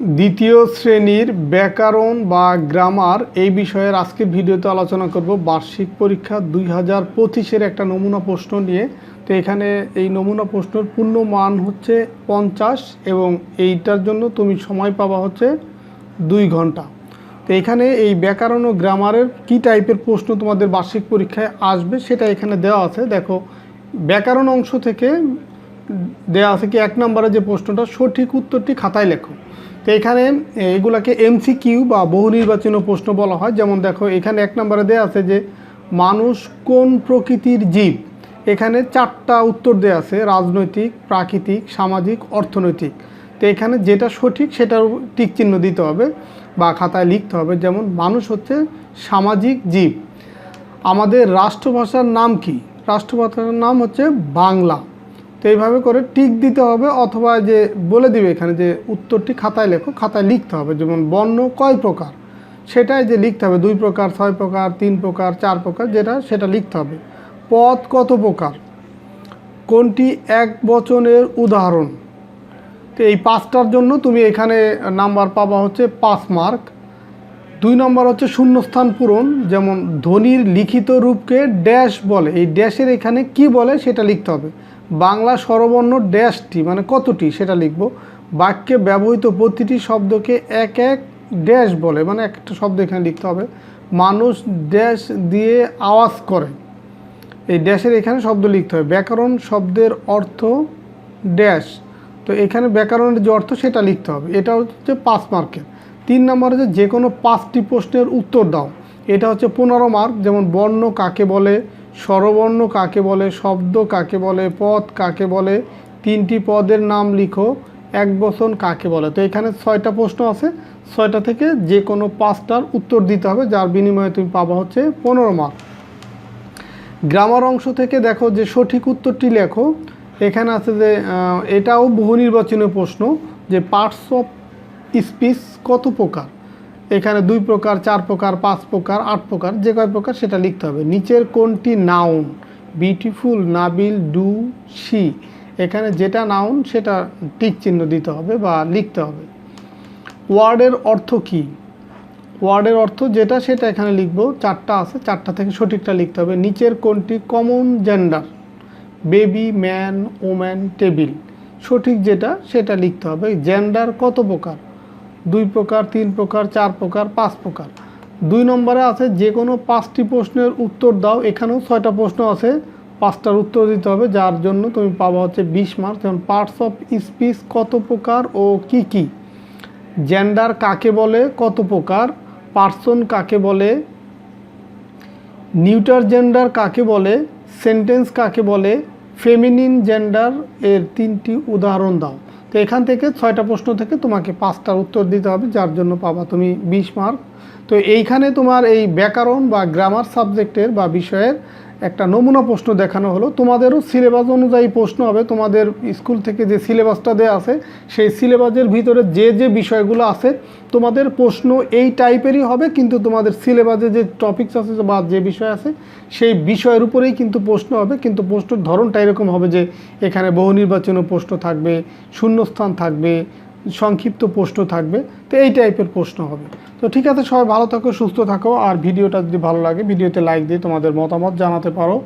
দ্বিতীয় শ্রেণির ব্যাকরণ বা গ্রামার এই বিষয়ের আজকের ভিডিওতে আলোচনা করব। বার্ষিক পরীক্ষা দুই হাজার পঁচিশের একটা নমুনা প্রশ্ন নিয়ে। তো এখানে এই নমুনা প্রশ্নের পূর্ণ মান হচ্ছে পঞ্চাশ এবং এইটার জন্য তুমি সময় পাবা হচ্ছে দুই ঘণ্টা। তো এখানে এই ব্যাকরণ ও গ্রামারের কি টাইপের প্রশ্ন তোমাদের বার্ষিক পরীক্ষায় আসবে সেটা এখানে দেওয়া আছে। দেখো, ব্যাকরণ অংশ থেকে দেওয়া আছে কি এক নম্বরে যে প্রশ্নটা, সঠিক উত্তরটি খাতায় লেখো। তো এখানে এগুলাকে এমসি কিউ বা বহু নির্বাচনীয় প্রশ্ন বলা হয়। যেমন দেখো, এখানে এক নম্বরে দেওয়া আছে যে, মানুষ কোন প্রকৃতির জীব? এখানে চারটা উত্তর দেওয়া আছে, রাজনৈতিক, প্রাকৃতিক, সামাজিক, অর্থনৈতিক। তো এখানে যেটা সঠিক, সেটার টিক চিহ্ন দিতে হবে বা খাতায় লিখতে হবে। যেমন, মানুষ হচ্ছে সামাজিক জীব। আমাদের রাষ্ট্রভাষার নাম কি? রাষ্ট্রভাষার নাম হচ্ছে বাংলা। তো এইভাবে করে টিক দিতে হবে অথবা যে বলে দিবে এখানে যে উত্তরটি খাতায় লেখো, খাতায় লিখতে হবে। যেমন বর্ণ কয় প্রকার? সেটাই যে লিখতে হবে। দুই প্রকার, ছয় প্রকার, তিন প্রকার, চার প্রকার, যেটা সেটা লিখতে হবে। পথ কত প্রকার? কোনটি এক বচনের উদাহরণ? তো এই পাঁচটার জন্য তুমি এখানে নাম্বার পাবা হচ্ছে পাঁচ মার্ক। দুই নম্বর হচ্ছে শূন্যস্থান পূরণ। যেমন ধ্বনির লিখিত রূপকে ড্যাশ বলে। এই ড্যাশের এখানে কি বলে সেটা লিখতে হবে। বাংলা স্বরবর্ণ ড্যাশটি মানে কতটি সেটা লিখব। বাক্যে ব্যবহৃত প্রতিটি শব্দকে এক এক ড্যাশ বলে মানে একটা শব্দ এখানে লিখতে হবে। মানুষ ড্যাশ দিয়ে আওয়াজ করে। এই ড্যাশের এখানে শব্দ লিখতে হবে। ব্যাকরণ শব্দের অর্থ ড্যাশ। তো এখানে ব্যাকরণের যে অর্থ সেটা লিখতে হবে। এটা হচ্ছে পাঁচ মার্কের। তিন নম্বরে হচ্ছে যে কোনো পাঁচটি প্রশ্নের উত্তর দাও। এটা হচ্ছে পনেরো মার্ক, যেমন বর্ণ কাকে বলে স্বরবর্ণ কাকে বলে, শব্দ কাকে বলে, পদ কাকে বলে, তিনটি পদের নাম লিখো, এক বচন কাকে বলে। তো এখানে ছয়টা প্রশ্ন আছে, ছয়টা থেকে যে কোনো পাঁচটার উত্তর দিতে হবে, যার বিনিময়ে তুমি পাবা হচ্ছে পনেরো মার্ক গ্রামার অংশ থেকে দেখো যে সঠিক উত্তরটি লেখো। এখানে আছে যে এটাও বহু নির্বাচনীয় প্রশ্ন যে পার্টস অফ স্পিচ কত প্রকার? এখানে দুই প্রকার, চার প্রকার, পাঁচ প্রকার, আট প্রকার, যে কয় প্রকার সেটা লিখতে হবে। নিচের কোনটি noun beautiful Nabil do C এখানে যেটা নাউন সেটা টিক চিহ্ন দিতে হবে বা লিখতে হবে। ওয়ার্ডের অর্থ কী? ওয়ার্ডের অর্থ যেটা, সেটা এখানে লিখব। চারটা আছে, চারটা থেকে সঠিকটা লিখতে হবে। নিচের কোনটি? Common gender baby man woman table সঠিক যেটা, সেটা লিখতে হবে। জেন্ডার কত প্রকার? দুই প্রকার, তিন প্রকার, চার প্রকার, পাঁচ প্রকার। দুই নম্বরে আছে যে কোনো পাঁচটি প্রশ্নের উত্তর দাও। এখানেও ছয়টা প্রশ্ন আছে। পাঁচটার উত্তর দিতে হবে, যার জন্য তুমি পাবা হচ্ছে বিশ মার্ক যেমন পার্টস অফ স্পিচ কত প্রকার ও কি কি? জেন্ডার কাকে বলে, কত প্রকার? পার্সন কাকে বলে? নিউটার জেন্ডার কাকে বলে? সেন্টেন্স কাকে বলে? ফেমিনিন জেন্ডার এর তিনটি উদাহরণ দাও। তো এখান থেকে ছয়টা প্রশ্ন থেকে তোমাকে পাঁচটার উত্তর দিতে হবে, যার জন্য পাবা তুমি বিশ মার্ক তো এইখানে তোমার এই ব্যাকরণ বা গ্রামার সাবজেক্টের বা বিষয়ের একটা নমুনা প্রশ্ন দেখানো হলো। তোমাদেরও সিলেবাস অনুযায়ী প্রশ্ন হবে। তোমাদের স্কুল থেকে যে সিলেবাসটা দেওয়া আছে, সেই সিলেবাসের ভিতরে যে যে বিষয়গুলো আছে, তোমাদের প্রশ্ন এই টাইপেরই হবে, কিন্তু তোমাদের সিলেবাসে যে টপিকস আছে বা যে বিষয় আছে, সেই বিষয়ের উপরেই কিন্তু প্রশ্ন হবে। কিন্তু প্রশ্নের ধরনটা এরকম হবে যে, এখানে বহু নির্বাচনীয় প্রশ্ন থাকবে, শূন্যস্থান থাকবে সংক্ষিপ্ত প্রশ্ন থাকবে। তো এই টাইপের প্রশ্ন হবে। তো ঠিক আছে, সবাই ভালো থাকো, সুস্থ থাকো, আর ভিডিওটা যদি ভালো লাগে, ভিডিওতে লাইক দিয়ে তোমাদের মতামত জানাতে পারো।